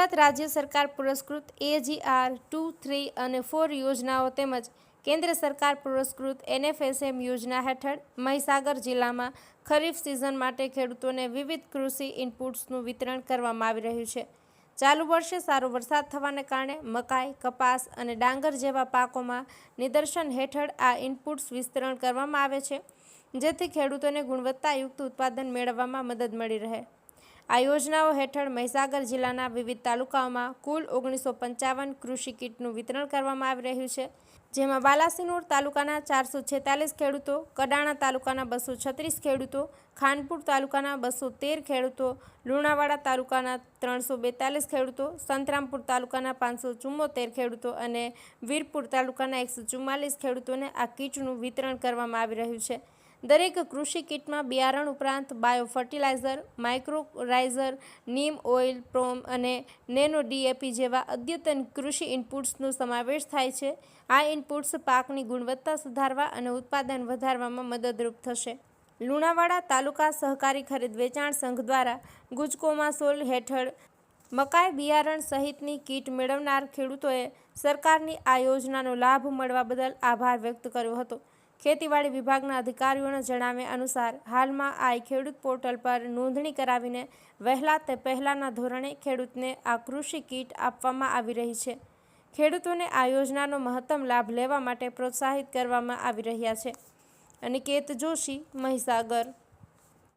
રાજ્ય સરકાર પુરસ્કૃત એજીઆર ટુ, થ્રી અને ફોર યોજનાઓ તેમજ કેન્દ્ર સરકાર પુરસ્કૃત એનએફએસએમ યોજના હેઠળ મહીસાગર જિલ્લામાં ખરીફ સિઝન માટે ખેડૂતોને વિવિધ કૃષિ ઇનપુટ્સનું વિતરણ કરવામાં આવી રહ્યું છે. ચાલુ વર્ષે સારો વરસાદ થવાને કારણે મકાઈ, કપાસ અને ડાંગર જેવા પાકોમાં નિદર્શન હેઠળ આ ઇનપુટ્સ વિસ્તરણ કરવામાં આવે છે, જેથી ખેડૂતોને ગુણવત્તાયુક્ત ઉત્પાદન મેળવવામાં મદદ મળી રહે. આ યોજનાઓ હેઠળ મહીસાગર જિલ્લાના વિવિધ તાલુકાઓમાં કુલ ઓગણીસો પંચાવન કૃષિ કીટનું વિતરણ કરવામાં આવી રહ્યું છે. જેમાં બાલાસિનોર તાલુકાના ચારસો છેતાલીસ ખેડૂતો, કડાણા તાલુકાના બસો છત્રીસ ખેડૂતો, ખાનપુર તાલુકાના બસો તેર ખેડૂતો, લુણાવાડા તાલુકાના ત્રણસો બેતાલીસ ખેડૂતો, સંતરામપુર તાલુકાના પાંચસો ચુમ્મોતેર ખેડૂતો અને વીરપુર તાલુકાના એકસો ચુમ્માલીસ ખેડૂતોને આ કીટનું વિતરણ કરવામાં આવી રહ્યું છે. દરેક કૃષિ કીટમાં બિયારણ ઉપરાંત bio fertilizer mycorrhiza, neem oil, PROM અને નેનો ડીએપી જેવા અદ્યતન કૃષિ ઇનપુટ્સનો સમાવેશ થાય છે. આ ઇનપુટ્સ પાકની ગુણવત્તા સુધારવા અને ઉત્પાદન વધારવામાં મદદરૂપ થશે. લુણાવાડા તાલુકા સહકારી ખરીદ વેચાણ સંઘ દ્વારા ગુજકોમાસોલ હેઠળ મકાઈ બિયારણ સહિતની કીટ મેળવનાર ખેડૂતોએ સરકારની આ યોજનાનો લાભ મળવા બદલ આભાર વ્યક્ત કર્યો હતો. ખેતીવાડી વિભાગના અધિકારીઓના જણાવ્યા અનુસાર, હાલમાં આ ખેડૂત પોર્ટલ પર નોંધણી કરાવીને વહેલા તે પહેલાંના ધોરણે ખેડૂતને આ કૃષિ કીટ આપવામાં આવી રહી છે. ખેડૂતોને આ યોજનાનો મહત્તમ લાભ લેવા માટે પ્રોત્સાહિત કરવામાં આવી રહ્યા છે. અનિકેત જોશી, મહીસાગર.